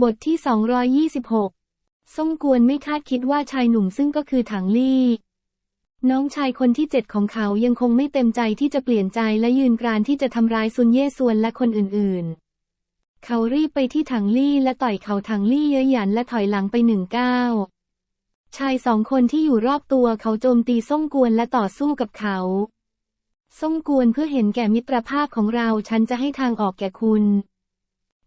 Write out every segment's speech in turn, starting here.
บทที่ 226ซ่งกวนไม่คาดคิดว่าชายหนุ่มซึ่งก็คือถังลี่ น้องชายคนที่เจ็ดของเขายังคงไม่เต็มใจที่จะเปลี่ยนใจและยืนกรานที่จะทำร้ายซุนเย่ซวนและคนอื่นๆ เขารีบไปที่ถังลี่และต่อยเขาถังลี่เย้ยหยันและถอยหลังไปหนึ่งก้าวชายสองคนที่อยู่รอบตัวเขาโจมตีซ่งกวนและต่อสู้กับเขาซ่งกวนเพื่อเห็นแก่มิตรภาพของเราฉันจะให้ทางออกแก่คุณ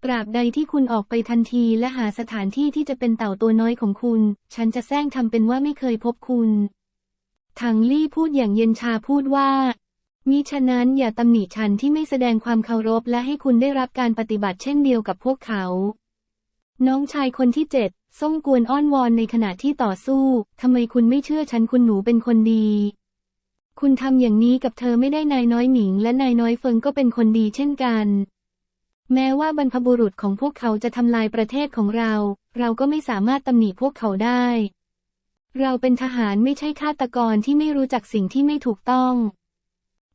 ตราบใดที่คุณออกไปทันทีและหาสถานที่ที่จะเป็นเต่าตัวน้อยของคุณ ฉันจะแซงทำเป็นว่าไม่เคยพบคุณถังลี่พูดอย่างเย็นชาพูดว่า มิฉะนั้นอย่าตำหนิฉันที่ไม่แสดงความเคารพและให้คุณได้รับการปฏิบัติเช่นเดียวกับพวกเขา น้องชายคนที่เจ็ดส่งกวนอ้อนวอนในขณะที่ต่อสู้ ทำไมคุณไม่เชื่อฉันคุณหนูเป็นคนดี คุณทำอย่างนี้กับเธอไม่ได้นายน้อยหมิง และนายน้อยเฟิงก็เป็นคนดีเช่นกัน แม้ว่าบรรพบุรุษของพวกเขาจะทำลายประเทศของเรา เราก็ไม่สามารถตำหนิพวกเขาได้ เราเป็นทหารไม่ใช่ฆาตกรที่ไม่รู้จักสิ่งที่ไม่ถูกต้อง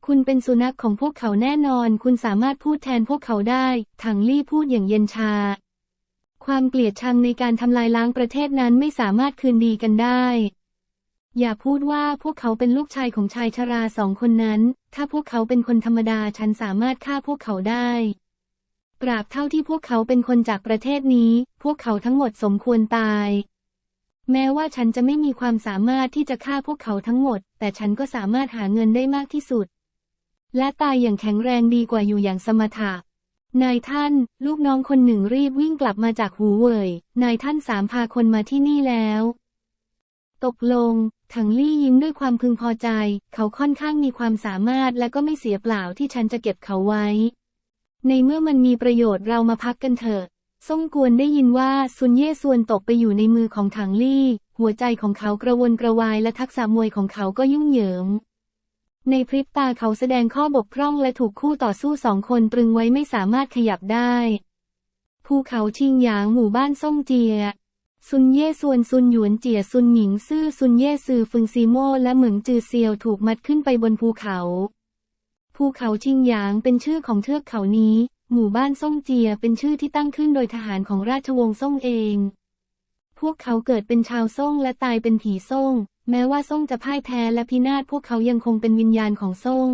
คุณเป็นสุนัขของพวกเขาแน่นอน คุณสามารถพูดแทนพวกเขาได้ถังลี่พูดอย่างเย็นชา ความเกลียดชังในการทำลายล้างประเทศนั้นไม่สามารถคืนดีกันได้ อย่าพูดว่าพวกเขาเป็นลูกชายของชายชราสองคนนั้น ถ้าพวกเขาเป็นคนธรรมดาฉันสามารถฆ่าพวกเขาได้ ตราบเท่าที่พวกเขาเป็นคนจากประเทศนี้ พวกเขาทั้งหมดสมควรตาย แม้ว่าฉันจะไม่มีความสามารถที่จะฆ่าพวกเขาทั้งหมด แต่ฉันก็สามารถหาเงินได้มากที่สุด และตายอย่างแข็งแรงดีกว่าอยู่อย่างสมถะนายท่าน ลูกน้องคนหนึ่งรีบวิ่งกลับมาจากหูเว่ยนายท่านสามพาคนมาที่นี่แล้ว ตกลง ถังลี่ยิ้มด้วยความพึงพอใจ เขาค่อนข้างมีความสามารถและก็ไม่เสียเปล่าที่ฉันจะเก็บเขาไว้ ในเมื่อมันมีประโยชน์เรามาพักกันเถอะซ่งกวนได้ยินว่าซุนเย่ซวนตกไปอยู่ในมือของถังลี่ หัวใจของเขากระวนกระวายและทักษะมวยของเขาก็ยุ่งเหยิง ในพริบตาเขาแสดงข้อบกพร่องและถูกคู่ต่อสู้สองคนตรึงไว้ไม่สามารถขยับได้ ภูเขาชิงหยางหมู่บ้านซ่งเจีย ซุนเย่ซวนซุนหยวนเจียซุนหมิงซื่อซุนเย่ซือฟึงซีโมและเหมิงจือเซียวถูกมัดขึ้นไปบนภูเขา ภูเขาชิงหยางเป็นชื่อของเทือกเขานี้ หมู่บ้านซ่งเจียเป็นชื่อที่ตั้งขึ้นโดยทหารของราชวงศ์ซ่งเอง พวกเขาเกิดเป็นชาวซ่งและตายเป็นผีซ่ง แม้ว่าซ่งจะพ่ายแพ้และพินาศพวกเขายังคงเป็นวิญญาณของซ่ง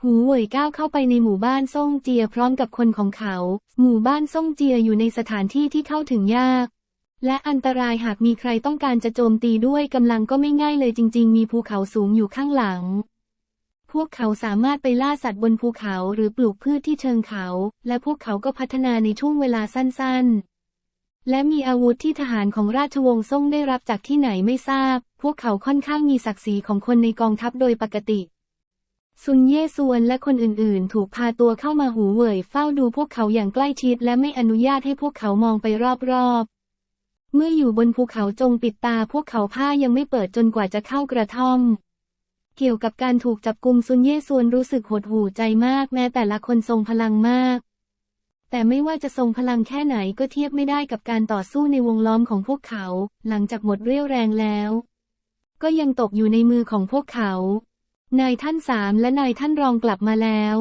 หูเหวยก้าวเข้าไปในหมู่บ้านซ่งเจียพร้อมกับคนของเขา หมู่บ้านซ่งเจียอยู่ในสถานที่ที่เข้าถึงยาก และอันตรายหากมีใครต้องการจะโจมตีด้วยกำลังก็ไม่ง่ายเลยจริง ๆ มีภูเขาสูงอยู่ข้างหลัง พวกเขาสามารถไปล่าสัตว์บนภูเขาหรือปลูกพืชที่เชิงเขา และพวกเขาก็พัฒนาในช่วงเวลาสั้นๆ และมีอาวุธที่ทหารของราชวงศ์ซ่งได้รับจากที่ไหนไม่ทราบ พวกเขาค่อนข้างมีศักดิ์ศรีของคนในกองทัพโดยปกติ ซุนเย่ซวนและคนอื่นๆ ถูกพาตัวเข้ามาหูเหว่ยเฝ้าดูพวกเขาอย่างใกล้ชิด และไม่อนุญาตให้พวกเขามองไปรอบๆ เมื่ออยู่บนภูเขาจงปิดตาพวกเขาผ้ายังไม่เปิดจนกว่าจะเข้ากระท่อม เกี่ยวกับการถูกจับกุมซุนเย่ซวนรู้สึกหดหู่ใจมากแม้แต่ละคนทรงพลังมาก แต่ไม่ว่าจะทรงพลังแค่ไหนก็เทียบไม่ได้กับการต่อสู้ในวงล้อมของพวกเขา หลังจากหมดเรี่ยวแรงแล้ว ก็ยังตกอยู่ในมือของพวกเขา นายท่านสามและนายท่านรองกลับมาแล้ว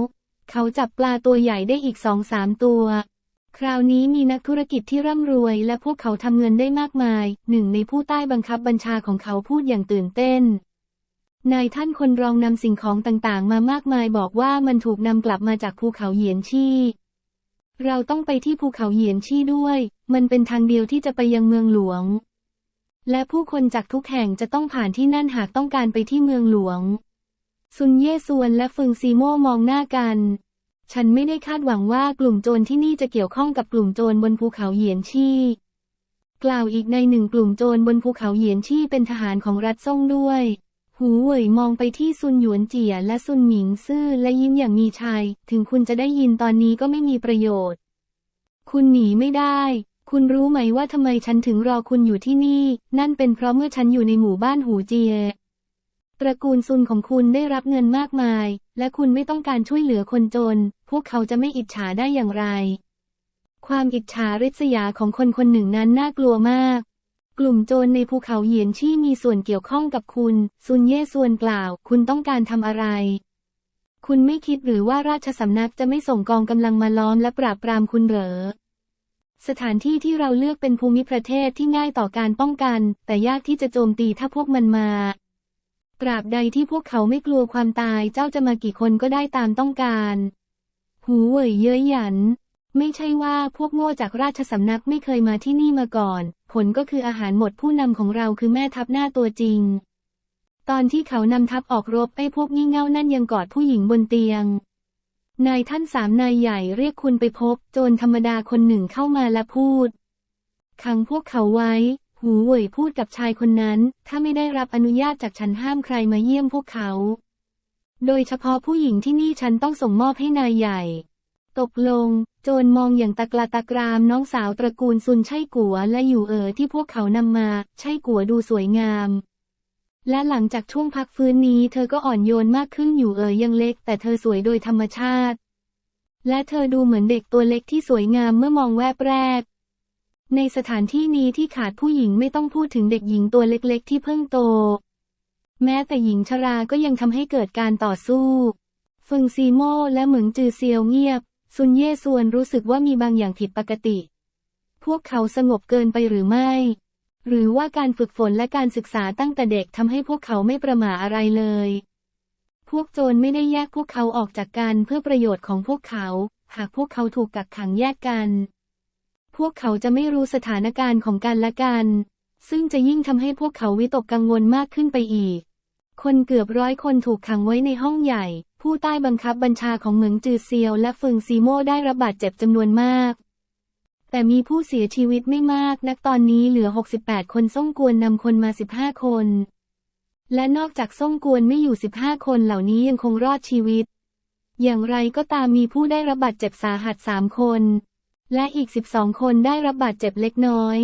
เขาจับปลาตัวใหญ่ได้อีกสองสามตัว คราวนี้มีนักธุรกิจที่ร่ำรวยและพวกเขาทำเงินได้มากมาย หนึ่งในผู้ใต้บังคับบัญชาของเขาพูดอย่างตื่นเต้น นายท่านคนรองนำสิ่งของต่างๆ มามากมายบอกว่ามันถูกนำกลับมาจากภูเขาเหยียนชี่เราต้องไปที่ภูเขาเหยียนชี่ด้วย มันเป็นทางเดียวที่จะไปยังเมืองหลวง และผู้คนจากทุกแห่งจะต้องผ่านที่นั่นหากต้องการไปที่เมืองหลวง ซุนเย่ซวนและฟึงซีโม่มองหน้ากัน ฉันไม่ได้คาดหวังว่ากลุ่มโจรที่นี่จะเกี่ยวข้องกับกลุ่มโจรบนภูเขาเหยียนชี่กล่าวอีกในหนึ่งกลุ่มโจรบนภูเขาเหยียนชี่เป็นทหารของรัฐซ่งด้วย หูเหวยมองไปที่ซุนหยวนเจียและซุนหมิงซื่อและยิ้มอย่างมีชัย ถึงคุณจะได้ยินตอนนี้ก็ไม่มีประโยชน์ คุณหนีไม่ได้ คุณรู้ไหมว่าทำไมฉันถึงรอคุณอยู่ที่นี่ นั่นเป็นเพราะเมื่อฉันอยู่ในหมู่บ้านหูเจีย ตระกูลซุนของคุณได้รับเงินมากมาย และคุณไม่ต้องการช่วยเหลือคนจน พวกเขาจะไม่อิจฉาได้อย่างไร ความอิจฉาริษยาของคนคนหนึ่งนั้นน่ากลัวมาก กลุ่มโจรในภูเขาเหยียนชี่มีส่วนเกี่ยวข้องกับคุณ ซุนเย่ส่วนกล่าว คุณต้องการทำอะไร คุณไม่คิดหรือว่าราชสำนักจะไม่ส่งกองกำลังมาล้อมและปราบปรามคุณเหรอ สถานที่ที่เราเลือกเป็นภูมิประเทศที่ง่ายต่อการป้องกัน แต่ยากที่จะโจมตีถ้าพวกมันมาตราบใดที่พวกเขาไม่กลัวความตายเจ้าจะมากี่คนก็ได้ตามต้องการ หูเว่ยเย้ยหยัน ไม่ใช่ว่าพวกโง่จากราชสำนักไม่เคยมาที่นี่มาก่อน ผลก็คืออาหารหมดผู้นำของเราคือแม่ทัพหน้าตัวจริง ตอนที่เขานำทัพออกรบไอ้พวกงี่เง่านั่นยังกอดผู้หญิงบนเตียง นายท่านสามนายใหญ่เรียกคุณไปพบ โจรธรรมดาคนหนึ่งเข้ามาและพูด ขังพวกเขาไว้ หูเหว่ยพูดกับชายคนนั้น ถ้าไม่ได้รับอนุญาตจากฉันห้ามใครมาเยี่ยมพวกเขา โดยเฉพาะผู้หญิงที่นี่ฉันต้องส่งมอบให้นายใหญ่ ตกลง โจรมองอย่างตะกละตะกรามน้องสาวตระกูลซุนใช่กัวและอยู่เอ๋อที่พวกเขานำมา ใช่กัวดูสวยงาม และหลังจากช่วงพักฟื้นนี้เธอก็อ่อนโยนมากขึ้นอยู่เอ๋อยังเล็ก แต่เธอสวยโดยธรรมชาติ และเธอดูเหมือนเด็กตัวเล็กที่สวยงามเมื่อมองแวบแรก ในสถานที่นี้ที่ขาดผู้หญิงไม่ต้องพูดถึงเด็กหญิงตัวเล็กๆ ที่เพิ่งโต แม้แต่หญิงชราก็ยังทำให้เกิดการต่อสู้ ฟึงซีโม่และเหมิงจือเซียวเงียบ ซุนเย่ซวนรู้สึกว่ามีบางอย่างผิดปกติ พวกเขาสงบเกินไปหรือไม่ หรือว่าการฝึกฝนและการศึกษาตั้งแต่เด็กทำให้พวกเขาไม่ประหม่าอะไรเลย พวกโจรไม่ได้แยกพวกเขาออกจากกันเพื่อประโยชน์ของพวกเขา หากพวกเขาถูกกักขังแยกกัน พวกเขาจะไม่รู้สถานการณ์ของกันและกัน ซึ่งจะยิ่งทำให้พวกเขาวิตกกังวลมากขึ้นไปอีก คนเกือบร้อยคนถูกขังไว้ในห้องใหญ่ ผู้ใต้บังคับบัญชาของเหมิงจือเซียวและเฟิงซีโม่ได้รับบาดเจ็บจำนวนมาก แต่มีผู้เสียชีวิตไม่มากนักตอนนี้เหลือ 68 คนส่งกวนนำคนมา 15 คน และนอกจากส่งกวนไม่อยู่ 15 คนเหล่านี้ยังคงรอดชีวิต อย่างไรก็ตามมีผู้ได้รับบาดเจ็บสาหัส 3 คน และอีก 12 คนได้รับบาดเจ็บเล็กน้อย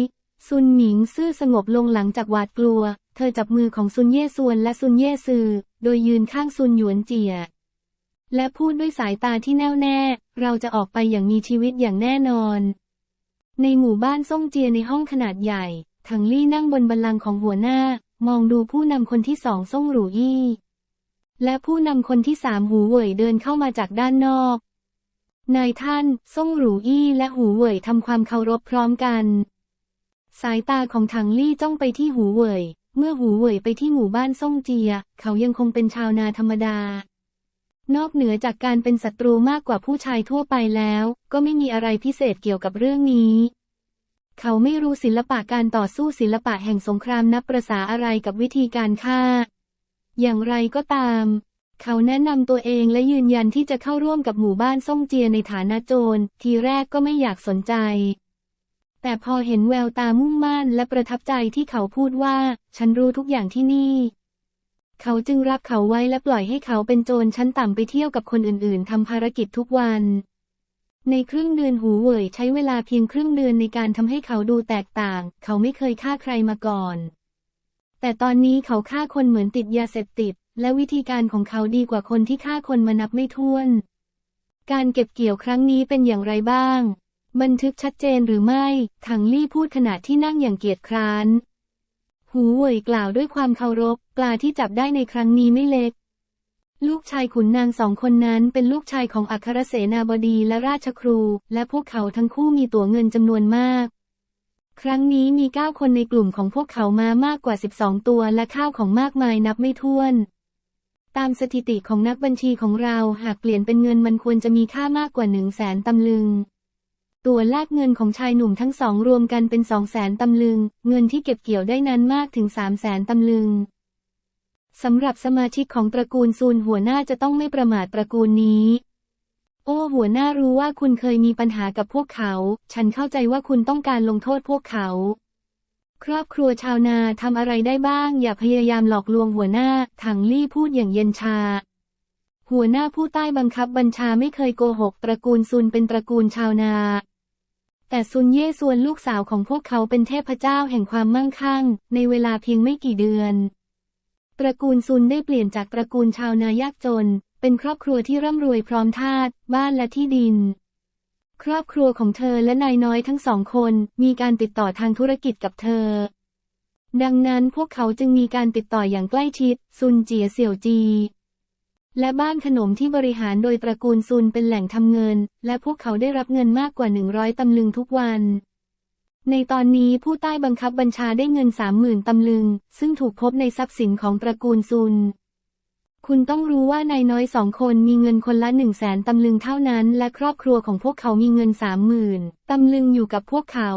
ซุนหมิงซื่อสงบลงหลังจากหวาดกลัว เธอจับมือของซุนเย่ซวนและซุนเย่ซือ โดยยืนข้างซุนหยวนเจีย และพูดด้วยสายตาที่แน่วแน่ เราจะออกไปอย่างมีชีวิตอย่างแน่นอน ในหมู่บ้านซ่งเจียในห้องขนาดใหญ่ ถังลี่นั่งบนบัลลังก์ของหัวหน้า มองดูผู้นำคนที่สองซ่งหรูยี่และผู้นำคนที่สามหูเว่ยเดินเข้ามาจากด้านนอก นายท่าน ซ่งหรูอี้และหูเว่ยทำความเคารพพร้อมกัน สายตาของถังลี่จ้องไปที่หูเว่ย เมื่อหูเว่ยไปที่หมู่บ้านซ่งเจีย เขายังคงเป็นชาวนาธรรมดา นอกเหนือจากการเป็นศัตรูมากกว่าผู้ชายทั่วไปแล้ว ก็ไม่มีอะไรพิเศษเกี่ยวกับเรื่องนี้ เขาไม่รู้ศิลปะการต่อสู้ศิลปะแห่งสงครามนับประษาอะไรกับวิธีการฆ่า อย่างไรก็ตาม เขาแนะนำตัวเองและยืนยันที่จะเข้าร่วมกับหมู่บ้านซ่งเจียในฐานะโจร ทีแรกก็ไม่อยากสนใจ แต่พอเห็นแววตามุ่งมั่นและประทับใจที่เขาพูดว่า ฉันรู้ทุกอย่างที่นี่ เขาจึงรับเขาไว้และปล่อยให้เขาเป็นโจรชั้นต่ำไปเที่ยวกับคนอื่นๆทำภารกิจทุกวัน ในครึ่งเดือนหูเว่ยใช้เวลาเพียงครึ่งเดือนในการทำให้เขาดูแตกต่าง เขาไม่เคยฆ่าใครมาก่อน แต่ตอนนี้เขาฆ่าคนเหมือนติดยาเสพติด และวิธีการของเขาดีกว่าคนที่ฆ่าคนมานับไม่ถ้วน การเก็บเกี่ยวครั้งนี้เป็นอย่างไรบ้าง บันทึกชัดเจนหรือไม่ ถังลี่พูดขณะที่นั่งอย่างเกียจคร้าน หูเว่ยกล่าวด้วยความเคารพ ปลาที่จับได้ในครั้งนี้ไม่เล็ก ลูกชายขุนนางสองคนนั้นเป็นลูกชายของอัครเสนาบดีและราชครู และพวกเขาทั้งคู่มีตั๋วเงินจำนวนมาก ครั้งนี้มีเก้าคนในกลุ่มของพวกเขามามากกว่า12ตัวและข้าวของมากมายนับไม่ถ้วน ตามสถิติของนักบัญชีของเราหากเปลี่ยนเป็นเงินมันควรจะมีค่ามากกว่าหนึ่งแสนตำลึง ตัวแลกเงินของชายหนุ่มทั้งสองรวมกันเป็นสองแสนตำลึง เงินที่เก็บเกี่ยวได้นั้นมากถึงสามแสนตำลึงสำหรับสมาชิกของตระกูลซูนหัวหน้าจะต้องไม่ประมาทตระกูลนี้ โอ้หัวหน้ารู้ว่าคุณเคยมีปัญหากับพวกเขา ฉันเข้าใจว่าคุณต้องการลงโทษพวกเขา ครอบครัวชาวนาทำอะไรได้บ้าง อย่าพยายามหลอกลวงหัวหน้า ถังลี่พูดอย่างเย็นชา หัวหน้าผู้ใต้บังคับบัญชาไม่เคยโกหก ตระกูลซุนเป็นตระกูลชาวนา แต่ซุนเย่ส่วนลูกสาวของพวกเขาเป็นเทพเจ้าแห่งความมั่งคั่ง ในเวลาเพียงไม่กี่เดือน ตระกูลซุนได้เปลี่ยนจากตระกูลชาวนายากจน เป็นครอบครัวที่ร่ำรวยพร้อมทาสบ้านและที่ดิน ครอบครัวของเธอและนายน้อยทั้งสองคนมีการติดต่อทางธุรกิจกับเธอ ดังนั้นพวกเขาจึงมีการติดต่ออย่างใกล้ชิดซุนเจียเสี่ยวจี และบ้านขนมที่บริหารโดยตระกูลซุนเป็นแหล่งทำเงิน และพวกเขาได้รับเงินมากกว่า 100 ตำลึงทุกวัน ในตอนนี้ผู้ใต้บังคับบัญชาได้เงินสามหมื่นตำลึง ซึ่งถูกพบในทรัพย์สินของตระกูลซุน คุณต้องรู้ว่านายน้อยสองคนมีเงินคนละหนึ่งแสนตำลึงเท่านั้น และครอบครัวของพวกเขามีเงินสามหมื่นตำลึงอยู่กับพวกเขา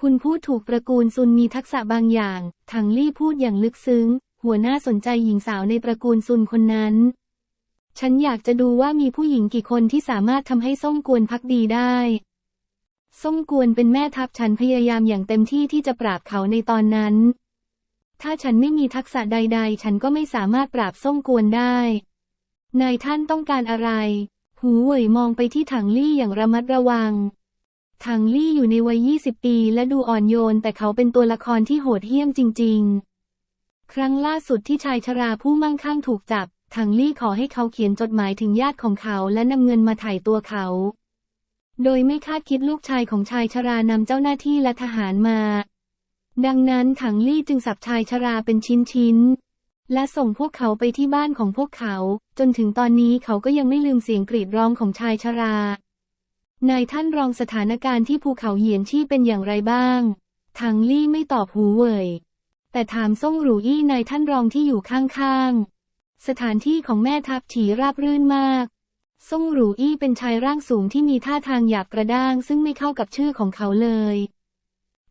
คุณพูดถูกตระกูลซุนมีทักษะบางอย่าง ถังลี่พูดอย่างลึกซึ้ง หัวหน้าสนใจหญิงสาวในตระกูลซุนคนนั้น ฉันอยากจะดูว่ามีผู้หญิงกี่คนที่สามารถทำให้ส่งกวนพักดีได้ส่งกวนเป็นแม่ทัพฉันพยายามอย่างเต็มที่ที่จะปราบเขาในตอนนั้น ถ้าฉันไม่มีทักษะใด ๆ ฉันก็ไม่สามารถปราบส่งกวนได้ นายท่านต้องการอะไร หูเหว่ยมองไปที่ถังลี่อย่างระมัดระวัง ถังลี่อยู่ในวัย 20 ปีและดูอ่อนโยนแต่เขาเป็นตัวละครที่โหดเหี้ยมจริง ๆ ครั้งล่าสุดที่ชายชราผู้มั่งคั่งถูกจับ ถังลี่ขอให้เขาเขียนจดหมายถึงญาติของเขาและนำเงินมาถ่ายตัวเขา โดยไม่คาดคิดลูกชายของชายชรานำเจ้าหน้าที่และทหารมา ดังนั้นถังลี่จึงสับชายชราเป็นชิ้นๆ และส่งพวกเขาไปที่บ้านของพวกเขา จนถึงตอนนี้เขาก็ยังไม่ลืมเสียงกรีดร้องของชายชรานายท่านรองสถานการณ์ที่ภูเขาเหยียนชี่เป็นอย่างไรบ้างถังลี่ไม่ตอบหูเว่ยแต่ถามซ่งหรูอี้นายท่านรองที่อยู่ข้างๆ สถานที่ของแม่ทัพฉีราบรื่นมาก ซ่งหรูอี้เป็นชายร่างสูงที่มีท่าทางหยาบกระด้าง ซึ่งไม่เข้ากับชื่อของเขาเลย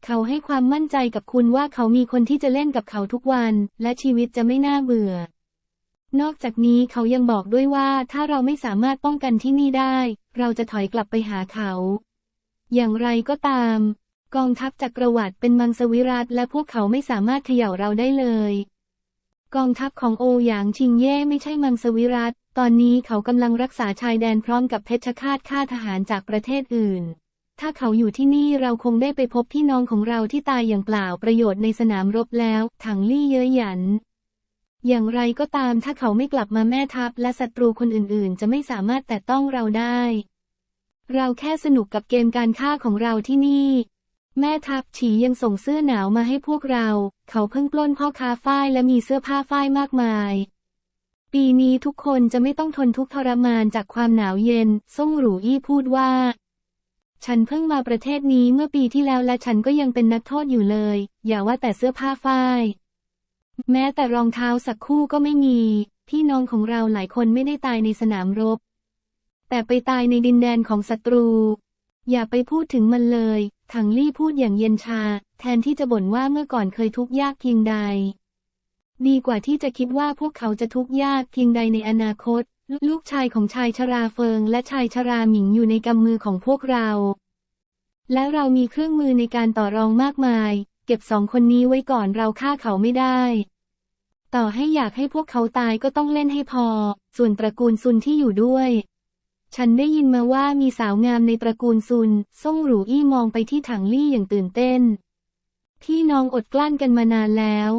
เขาให้ความมั่นใจกับคุณว่าเขามีคนที่จะเล่นกับเขาทุกวัน และชีวิตจะไม่น่าเบื่อ นอกจากนี้เขายังบอกด้วยว่าถ้าเราไม่สามารถป้องกันที่นี่ได้ เราจะถอยกลับไปหาเขา อย่างไรก็ตาม กองทัพจักรวรรดิเป็นมังสวิรัตและพวกเขาไม่สามารถเขย่าเราได้เลย กองทัพของโอหยางชิงเย่ไม่ใช่มังสวิรัตตอนนี้เขากำลังรักษาชายแดนพร้อมกับเพชฌฆาตฆ่าทหารจากประเทศอื่น ถ้าเขาอยู่ที่นี่เราคงได้ไปพบพี่น้องของเราที่ตายอย่างเปล่าประโยชน์ในสนามรบแล้ว ถังลี่เย้ยหยัน อย่างไรก็ตามถ้าเขาไม่กลับมาแม่ทัพและศัตรูคนอื่นๆ จะไม่สามารถแตะต้องเราได้ เราแค่สนุกกับเกมการฆ่าของเราที่นี่ แม่ทัพฉียังส่งเสื้อหนาวมาให้พวกเรา เขาเพิ่งปล้นพ่อค้าฝ้ายและมีเสื้อผ้าฝ้ายมากมาย ปีนี้ทุกคนจะไม่ต้องทนทุกข์ทรมานจากความหนาวเย็น ซ่งหรูอี้พูดว่า ฉันเพิ่งมาประเทศนี้เมื่อปีที่แล้วและฉันก็ยังเป็นนักโทษอยู่เลย อย่าว่าแต่เสื้อผ้าฝ้าย แม้แต่รองเท้าสักคู่ก็ไม่มี พี่น้องของเราหลายคนไม่ได้ตายในสนามรบ แต่ไปตายในดินแดนของศัตรูอย่าไปพูดถึงมันเลย ถังลี่พูดอย่างเย็นชา แทนที่จะบ่นว่าเมื่อก่อนเคยทุกข์ยากเพียงใด ดีกว่าที่จะคิดว่าพวกเขาจะทุกข์ยากเพียงใดในอนาคต ลูกชายของชายชราเฟิง และชายชราหมิงอยู่ในกำมือของพวกเรา และเรามีเครื่องมือในการต่อรองมากมาย เก็บสองคนนี้ไว้ก่อนเราฆ่าเขาไม่ได้ ต่อให้อยากให้พวกเขาตายก็ต้องเล่นให้พอ ส่วนตระกูลซุนที่อยู่ด้วย ฉันได้ยินมาว่ามีสาวงามในตระกูลซุน ซ่งหรูอี้มองไปที่ถังลี่อย่างตื่นเต้น พี่น้องอดกลั้นกันมานานแล้ว